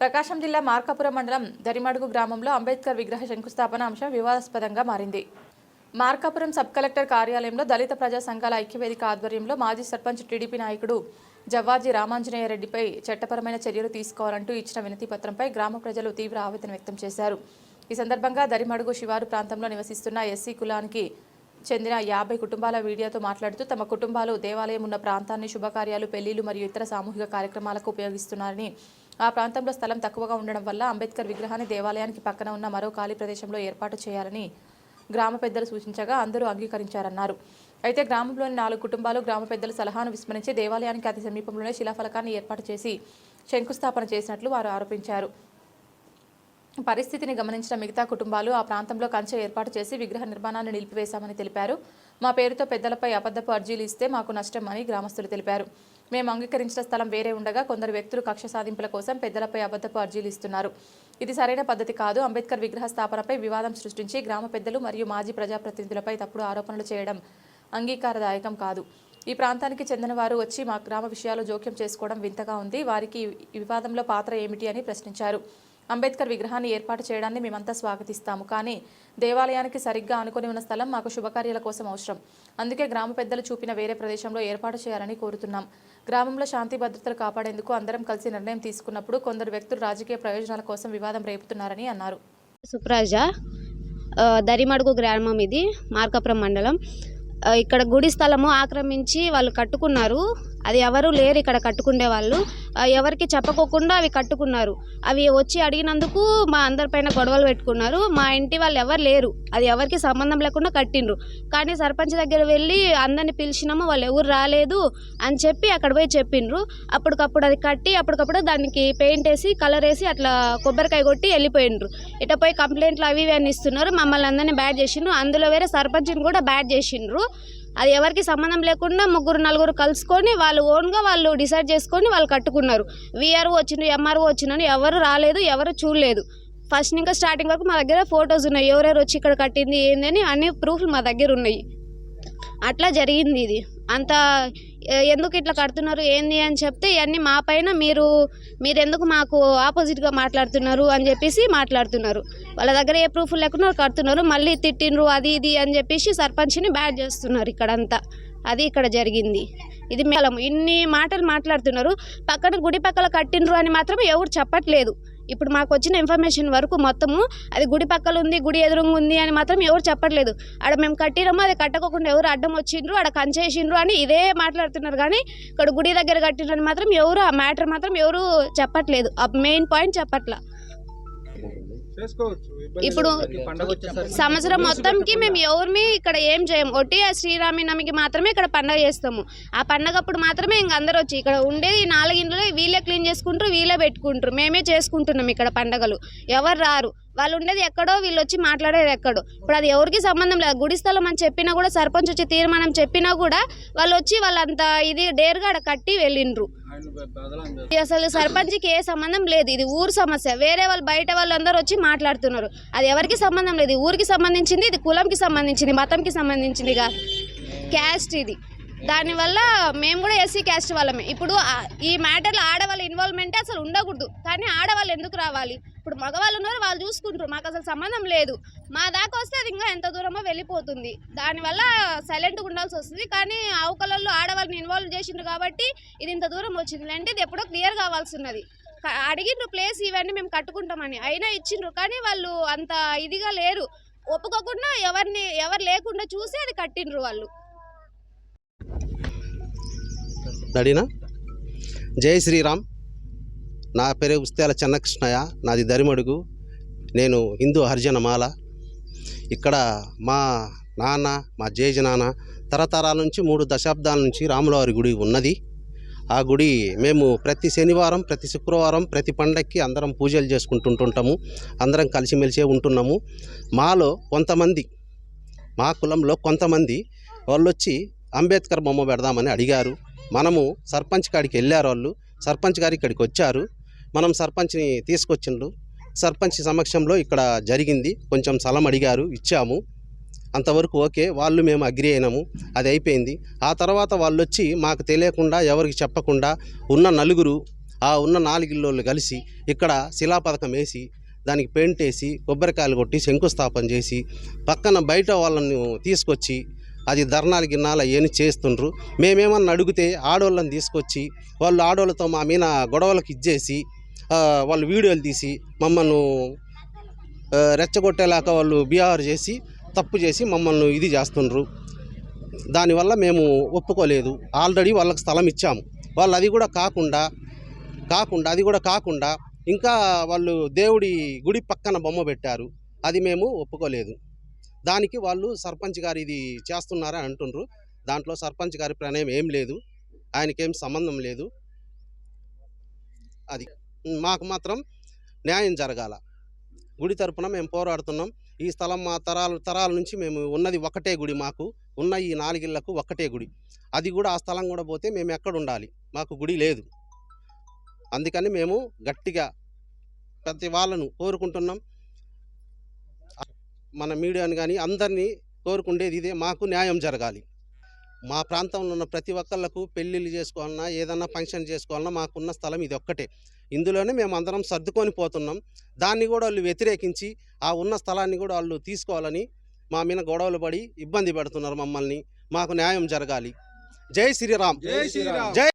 ప్రకాశం జిల్లా మార్కాపురం మండలం దరిమడుగు గ్రామంలో అంబేద్కర్ విగ్రహ శంకుస్థాపన అంశం వివాదాస్పదంగా మారింది. మార్కాపురం సబ్ కలెక్టర్ కార్యాలయంలో దళిత ప్రజా సంఘాల ఐక్యవేదిక ఆధ్వర్యంలో మాజీ సర్పంచ్ టీడీపీ నాయకుడు జవ్వాజీ రామాంజనేయ రెడ్డిపై చట్టపరమైన చర్యలు తీసుకోవాలంటూ ఇచ్చిన వినతి పత్రంపై గ్రామ ప్రజలు తీవ్ర ఆవేదన వ్యక్తం చేశారు. ఈ సందర్భంగా దరిమడుగు శివారు ప్రాంతంలో నివసిస్తున్న ఎస్సీ కులానికి చెందిన యాభై కుటుంబాల మీడియాతో మాట్లాడుతూ తమ కుటుంబాలు దేవాలయం ఉన్న ప్రాంతాన్ని శుభకార్యాలు పెళ్ళిళ్ళు మరియు ఇతర సామూహిక కార్యక్రమాలకు ఉపయోగిస్తున్నారని ఆ ప్రాంతంలో స్థలం తక్కువగా ఉండడం వల్ల అంబేద్కర్ విగ్రహాన్ని దేవాలయానికి పక్కన ఉన్న మరో ఖాళీ ప్రదేశంలో ఏర్పాటు చేయాలని గ్రామ పెద్దలు సూచించగా అందరూ అంగీకరించారన్నారు. అయితే గ్రామంలోని నాలుగు కుటుంబాలు గ్రామ పెద్దల సలహాను విస్మరించి దేవాలయానికి అతి సమీపంలోనే శిలాఫలకాన్ని ఏర్పాటు చేసి శంకుస్థాపన చేసినట్లు వారు ఆరోపించారు. పరిస్థితిని గమనించిన మిగతా కుటుంబాలు ఆ ప్రాంతంలో కంచె ఏర్పాటు చేసి విగ్రహ నిర్మాణాన్ని నిలిపివేశామని తెలిపారు. మా పేరుతో పెద్దలపై అబద్ధపు అర్జీలు ఇస్తే మాకు నష్టం అని గ్రామస్తులు తెలిపారు. మేము అంగీకరించిన స్థలం వేరే ఉండగా కొందరు వ్యక్తులు కక్ష సాధింపుల కోసం పెద్దలపై అబద్ధపు అర్జీలు ఇస్తున్నారు. ఇది సరైన పద్ధతి కాదు. అంబేద్కర్ విగ్రహ స్థాపనపై వివాదం సృష్టించి గ్రామ పెద్దలు మరియు మాజీ ప్రజాప్రతినిధులపై తప్పుడు ఆరోపణలు చేయడం అంగీకారదాయకం కాదు. ఈ ప్రాంతానికి చెందిన వారు వచ్చి మా గ్రామ విషయాలు జోక్యం చేసుకోవడం వింతగా ఉంది. వారికి ఈ వివాదంలో పాత్ర ఏమిటి అని ప్రశ్నించారు. అంబేద్కర్ విగ్రహాన్ని ఏర్పాటు చేయడాన్ని మేమంతా స్వాగతిస్తాము. కానీ దేవాలయానికి సరిగ్గా అనుకుని ఉన్న స్థలం మాకు శుభకార్యాల కోసం అవసరం. అందుకే గ్రామ పెద్దలు చూపిన వేరే ప్రదేశంలో ఏర్పాటు చేయాలని కోరుతున్నాం. గ్రామంలో శాంతి భద్రతలు కాపాడేందుకు అందరం కలిసి నిర్ణయం తీసుకున్నప్పుడు కొందరు వ్యక్తులు రాజకీయ ప్రయోజనాల కోసం వివాదం రేపుతున్నారని అన్నారు. సుప్రాజ దరిమడుగు గ్రామం ఇది మార్కాపురం మండలం. ఇక్కడ గుడి స్థలము ఆక్రమించి వాళ్ళు కట్టుకున్నారు. అది ఎవరు లేరు ఇక్కడ కట్టుకునే వాళ్ళు. ఎవరికి చెప్పకోకుండా అవి కట్టుకున్నారు. అవి వచ్చి అడిగినందుకు మా అందరిపైన గొడవలు పెట్టుకున్నారు. మా ఇంటి వాళ్ళు ఎవరు లేరు. అది ఎవరికి సంబంధం లేకుండా కట్టిండ్రు. కానీ సర్పంచ్ దగ్గర వెళ్ళి అందరిని పిలిచినాము వాళ్ళు ఎవరు రాలేదు అని చెప్పి అక్కడ పోయి చెప్పిండ్రు. అప్పటికప్పుడు అది కట్టి అప్పటికప్పుడు దానికి పెయింట్ వేసి కలర్ వేసి అట్లా కొబ్బరికాయ కొట్టి వెళ్ళిపోయిండ్రు. ఇట పోయి కంప్లైంట్లు అవి ఇవి అని ఇస్తున్నారు. మమ్మల్ని అందరినీ బ్యాడ్ చేసిండ్రు. అందులో వేరే సర్పంచ్ని కూడా బ్యాడ్ చేసిండ్రు. అది ఎవరికి సంబంధం లేకుండా ముగ్గురు నలుగురు కలుసుకొని వాళ్ళు ఓన్గా వాళ్ళు డిసైడ్ చేసుకొని వాళ్ళు కట్టుకున్నారు. విఆర్ఓ వచ్చిన ఎంఆర్ఓ వచ్చిందని ఎవరు రాలేదు ఎవరు చూడలేదు. ఫస్ట్ ఇంకా స్టార్టింగ్ వరకు మా దగ్గర ఫొటోస్ ఉన్నాయి. ఎవరెవరు వచ్చి ఇక్కడ కట్టింది ఏందని అన్ని ప్రూఫ్లు మా దగ్గర ఉన్నాయి. అట్లా జరిగింది ఇది. అంత ఎందుకు ఇట్లా కడుతున్నారు ఏంది అని చెప్తే ఇవన్నీ మా పైన మీరు మీరు ఎందుకు మాకు ఆపోజిట్గా మాట్లాడుతున్నారు అని చెప్పేసి మాట్లాడుతున్నారు. వాళ్ళ దగ్గర ఏ ప్రూఫ్ లేకుండా కడుతున్నారు మళ్ళీ తిట్టిండ్రు అది ఇది అని చెప్పేసి సర్పంచ్ని బ్యాడ్ చేస్తున్నారు ఇక్కడంతా. అది ఇక్కడ జరిగింది. ఇది మేళము. ఇన్ని మాటలు మాట్లాడుతున్నారు పక్కన గుడి పక్కల కట్టిండ్రు అని మాత్రం ఎవరు చెప్పట్లేదు. ఇప్పుడు మాకు వచ్చిన ఇన్ఫర్మేషన్ వరకు మొత్తము అది గుడి పక్కల ఉంది గుడి ఎదురుగా ఉంది అని మాత్రం ఎవరు చెప్పట్లేదు. ఆడ మేము కట్టినాము అది కట్టకోకుండా ఎవరు అడ్డం వచ్చిండ్రు ఆడ కంచేసిండ్రు అని ఇదే మాట్లాడుతున్నారు. కానీ ఇక్కడ గుడి దగ్గర కట్టిండ్రు అని మాత్రం ఎవరు ఆ మ్యాటర్ మాత్రం ఎవరు చెప్పట్లేదు. ఆ మెయిన్ పాయింట్ చెప్పట్లా. ఇప్పుడు లేదు. పండగ వచ్చేసరికి సంవత్సరం మొత్తంకి మేము ఎవరిని ఇక్కడ ఏం చేయం. ఒట్టి ఆ శ్రీరామనవమికి మాత్రమే ఇక్కడ పండగ చేస్తాము. ఆ పండగప్పుడు మాత్రమే ఇంక అందరూ వచ్చి ఇక్కడ ఉండేది ఈ నాలుగు ఇండ్లలో వీళ్ళే క్లీన్ చేసుకుంటారు వీళ్ళే పెట్టుకుంటారు. మేమే చేసుకుంటున్నాం ఇక్కడ పండగలు. ఎవరు రారు. వాళ్ళు ఉండేది ఎక్కడో వీళ్ళు వచ్చి మాట్లాడేది ఎక్కడో. ఇప్పుడు అది ఎవరికి సంబంధం లేదు. గుడి స్థలం అని చెప్పినా కూడా సర్పంచ్ వచ్చి తీర్మానం చెప్పినా కూడా వాళ్ళు వచ్చి వాళ్ళంత ఇది డేర్గా కట్టి వెళ్ళిండ్రు. ఇది అసలు సర్పంచ్కి ఏ సంబంధం లేదు. ఇది ఊరు సమస్య. వేరే వాళ్ళు బయట వాళ్ళందరూ వచ్చి మాట్లాడుతున్నారు. అది ఎవరికి సంబంధం లేదు. ఇది ఊరికి సంబంధించింది ఇది కులంకి సంబంధించింది మతంకి సంబంధించింది కాదు క్యాస్ట్ ఇది. దానివల్ల మేము కూడా ఎస్సీ క్యాస్ట్ వాళ్ళమే. ఇప్పుడు ఈ మ్యాటర్లో ఆడవాళ్ళ ఇన్వాల్వ్మెంట్ అసలు ఉండకూడదు. కానీ ఆడవాళ్ళు ఎందుకు రావాలి? ఇప్పుడు మగవాళ్ళు ఉన్నారు వాళ్ళు చూసుకుంటారు. మాకు అసలు సంబంధం లేదు. మా దాకా వస్తే అది ఇంకా ఎంత దూరమో వెళ్ళిపోతుంది. దానివల్ల సైలెంట్గా ఉండాల్సి వస్తుంది. కానీ ఆవుకలలో ఆడవాళ్ళని ఇన్వాల్వ్ చేసిండ్రు కాబట్టి ఇది ఇంత దూరం వచ్చింది. అంటే ఇది ఎప్పుడో క్లియర్ కావాల్సి ఉన్నది అడిగిండ్రు ప్లేస్ ఇవన్నీ మేము కట్టుకుంటామని. అయినా ఇచ్చిండ్రు. కానీ వాళ్ళు అంత ఇదిగా లేరు. ఒప్పుకోకుండా ఎవరిని ఎవరు లేకుండా చూసి అది కట్టిండ్రు వాళ్ళు. నడినా? జై శ్రీరామ్. నా పేరు ఉస్తేల చెన్నకృష్ణయ్య. నాది దరిమడుగు. నేను హిందూ హరిజన మాల. ఇక్కడ మా నాన్న మా జేజ నాన్న తరతరాల నుంచి మూడు దశాబ్దాల నుంచి రాములవారి గుడి ఉన్నది. ఆ గుడి మేము ప్రతి శనివారం ప్రతి శుక్రవారం ప్రతి పండక్కి అందరం పూజలు చేసుకుంటుంటుంటాము. అందరం కలిసిమెలిసే ఉంటున్నాము. మాలో కొంతమంది మా కులంలో కొంతమంది వాళ్ళు వచ్చి అంబేద్కర్ బొమ్మ పెడదామని అడిగారు. మనము సర్పంచ్ కాడికి వెళ్ళారు వాళ్ళు. సర్పంచ్ గారు ఇక్కడికి వచ్చారు. మనం సర్పంచ్ని తీసుకొచ్చిండ్రు సర్పంచ్ సమక్షంలో ఇక్కడ జరిగింది. కొంచెం స్థలం అడిగారు ఇచ్చాము. అంతవరకు ఓకే వాళ్ళు మేము అగ్రి అయినాము. అది అయిపోయింది. ఆ తర్వాత వాళ్ళు వచ్చి మాకు తెలియకుండా ఎవరికి చెప్పకుండా ఉన్న నలుగురు ఆ ఉన్న నాలుగిల్లోళ్ళు కలిసి ఇక్కడ శిలాపథకం వేసి దానికి పెయింట్ వేసి కొబ్బరికాయలు కొట్టి శంకుస్థాపన చేసి పక్కన బయట వాళ్ళని తీసుకొచ్చి అది ధర్నాలు గిన్నాలు అవన్నీ చేస్తుండ్రు. మేమేమన్నా అడిగితే ఆడవాళ్ళని తీసుకొచ్చి వాళ్ళు ఆడవాళ్ళతో మా మీద గొడవలకు ఇచ్చేసి వాళ్ళు వీడియోలు తీసి మమ్మల్ని రెచ్చగొట్టేలాగా వాళ్ళు బీఆర్ చేసి తప్పు చేసి మమ్మల్ని ఇది చేస్తుండ్రు. దానివల్ల మేము ఒప్పుకోలేదు. ఆల్రెడీ వాళ్ళకి స్థలం ఇచ్చాము. వాళ్ళు అది కూడా కాకుండా కాకుండా అది కూడా కాకుండా ఇంకా వాళ్ళు దేవుడి గుడి పక్కన బొమ్మ పెట్టారు. అది మేము ఒప్పుకోలేదు. దానికి వాళ్ళు సర్పంచ్ గారు ఇది చేస్తున్నారని అంటుండ్రు. దాంట్లో సర్పంచ్ గారి ప్రణయం ఏం లేదు. ఆయనకేం సంబంధం లేదు. అది మాకు మాత్రం న్యాయం జరగాల. గుడి తరపున మేము పోరాడుతున్నాం. ఈ స్థలం మా తరాల తరాల నుంచి మేము ఉన్నది ఒకటే గుడి మాకు. ఉన్న ఈ నాలుగిళ్ళకు ఒక్కటే గుడి. అది కూడా ఆ స్థలం కూడా పోతే మేము ఎక్కడ ఉండాలి? మాకు గుడి లేదు. అందుకని మేము గట్టిగా ప్రతి వాళ్ళను కోరుకుంటున్నాం. మన మీడియాని కానీ అందరినీ కోరుకుండేది ఇదే. మాకు న్యాయం జరగాలి. మా ప్రాంతంలో ఉన్న ప్రతి ఒక్కళ్ళకు పెళ్ళిళ్ళు చేసుకోవాలన్నా ఏదన్నా ఫంక్షన్ చేసుకోవాలన్నా మాకున్న స్థలం ఇది ఒక్కటే. ఇందులోనే మేము అందరం సర్దుకొని పోతున్నాం. దాన్ని కూడా వాళ్ళు వ్యతిరేకించి ఆ ఉన్న స్థలాన్ని కూడా వాళ్ళు తీసుకోవాలని మా మీద గొడవలు పడి ఇబ్బంది పెడుతున్నారు మమ్మల్ని. మాకు న్యాయం జరగాలి. జై శ్రీరామ్. జై శ్రీరామ్. జై